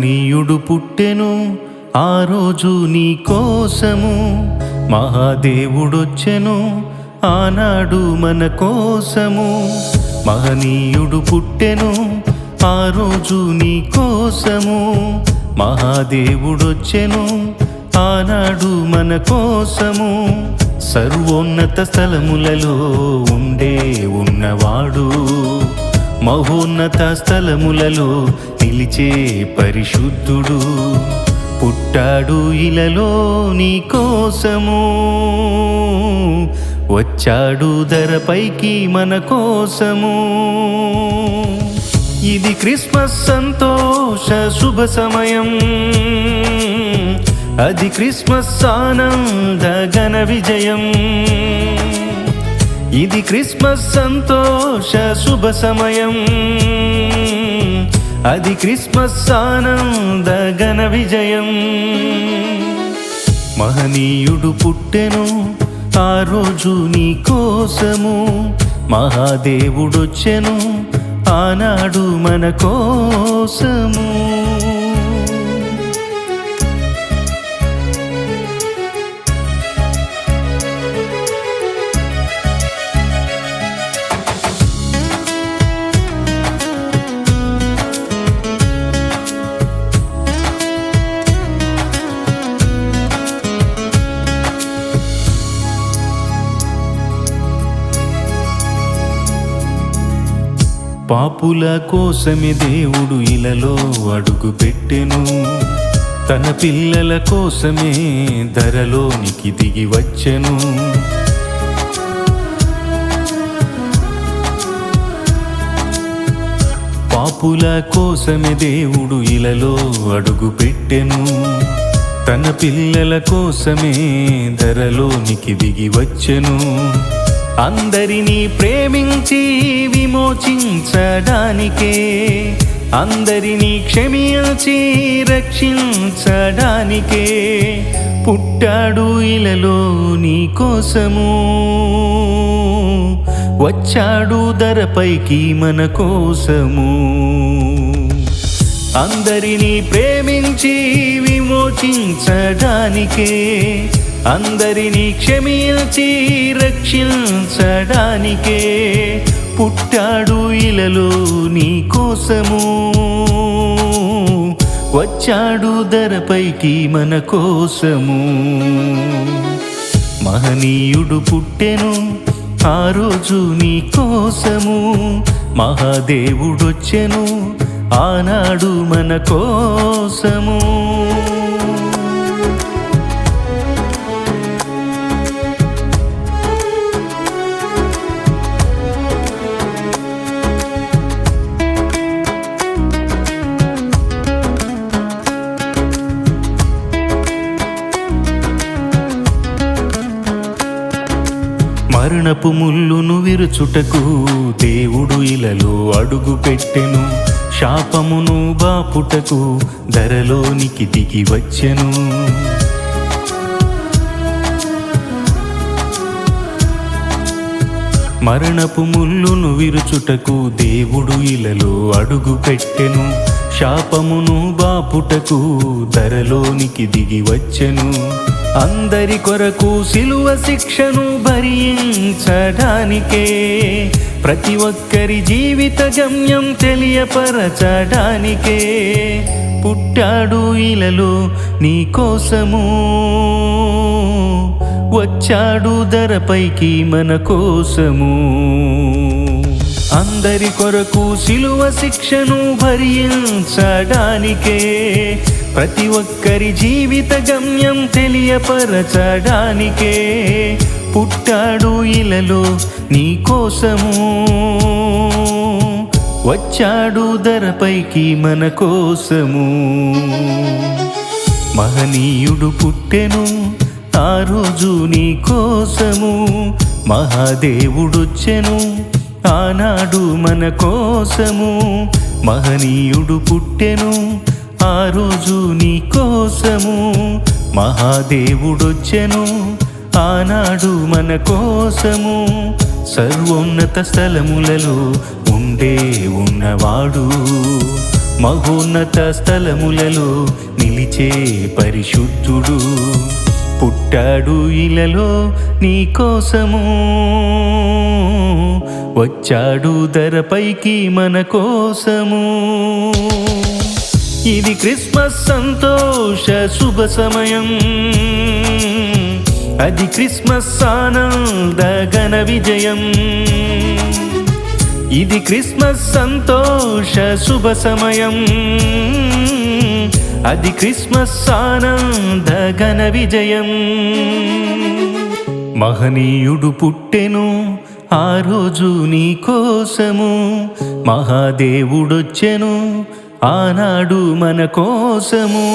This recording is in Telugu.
మహనీయుడు పుట్టెను ఆ రోజు నీ కోసము మహాదేవుడొచ్చెను ఆనాడు మన కోసము మహనీయుడు పుట్టెను ఆ రోజు నీ కోసము మహాదేవుడొచ్చెను ఆనాడు మన కోసము సర్వోన్నత స్థలములలో ఉండే ఉన్నవాడు. మహోన్నత స్థలములలో నిలిచే పరిశుద్ధుడు. పుట్టాడు ఇలలో నీ కోసము. వచ్చాడు ధరపైకి మన కోసము. ఇది క్రిస్మస్ సంతోష శుభ సమయం. అది క్రిస్మస్ ఆనంద ఘన విజయం. ఇది క్రిస్మస్ సంతోష శుభ సమయం. అది క్రిస్మస్ ఆనంద గణ విజయం. మహనీయుడు పుట్టెను ఆ రోజు నీ కోసము. మహాదేవుడొచ్చెను ఆనాడు మన కోసము. పాపుల కోసమే దేవుడు ఇలలో అడుగు పెట్టెను తన పిల్లల కోసమే ధరలోనికి దిగి వచ్చెను. పాపుల కోసమే దేవుడు ఇలలో అడుగు పెట్టెను తన పిల్లల కోసమే ధరలోనికి దిగి వచ్చెను. అందరినీ ప్రేమించి విమోచించడానికే అందరినీ క్షమించి రక్షించడానికే పుట్టాడు ఇలలో నీ కోసము. వచ్చాడు ధరపైకి మన కోసము. అందరినీ ప్రేమించి విమోచించడానికే అందరినీ క్షమించి రక్షించడానికే పుట్టాడు ఇలలో నీ కోసము. వచ్చాడు ధరపైకి మన కోసము. మహనీయుడు పుట్టెను ఆ రోజు నీ కోసము. మహాదేవుడొచ్చెను ఆనాడు మన కోసము. మరణపు ముల్లును విరుచుటకు దేవుడు ఇలలో అడుగు పెట్టెను. శాపమును బాపుటకు ధరలోనికి దిగి వచ్చెను. మరణపు ముల్లును విరుచుటకు దేవుడు ఇలలో అడుగు పెట్టెను. శాపమును బాపుటకు ధరలోనికి దిగి వచ్చెను. అందరి కొరకు సిలువ శిక్షను భరించడానికే ప్రతి ఒక్కరి జీవిత గమ్యం తెలియపరచడానికే పుట్టాడు ఇలలో నీ కోసము. వచ్చాడు ధరపైకి మన కోసము. అందరి కొరకు సిలువ శిక్షను భరించడానికే ప్రతి ఒక్కరి జీవిత గమ్యం తెలియపరచడానికే పుట్టాడు ఇలలో నీ కోసము. వచ్చాడు ధరపైకి మన కోసము. మహనీయుడు పుట్టెను ఆ రోజు నీ కోసము. మహాదేవుడొచ్చెను ఆనాడు మన కోసము. మహనీయుడు పుట్టెను ఆ రోజు నీ కోసము మహాదేవుడొచ్చెను. ఆనాడు మన కోసము సర్వోన్నత స్థలములలో ఉండే ఉన్నవాడు. మహోన్నత స్థలములలో నిలిచే పరిశుద్ధుడు. పుట్టాడు ఇలలో నీ కోసము. వచ్చాడు ధరపైకి మన కోసము. ఇది క్రిస్మస్ సంతోష శుభ సమయం. అది క్రిస్మస్ ఆనంద ఘన విజయం. ఇది క్రిస్మస్ సంతోష శుభ సమయం. అది క్రిస్మస్ ఆనంద ఘన విజయం. మహనీయుడు పుట్టెను ఆ రోజు నీ కోసము. మహాదేవుడొచ్చెను ఆనాడు మన కోసము.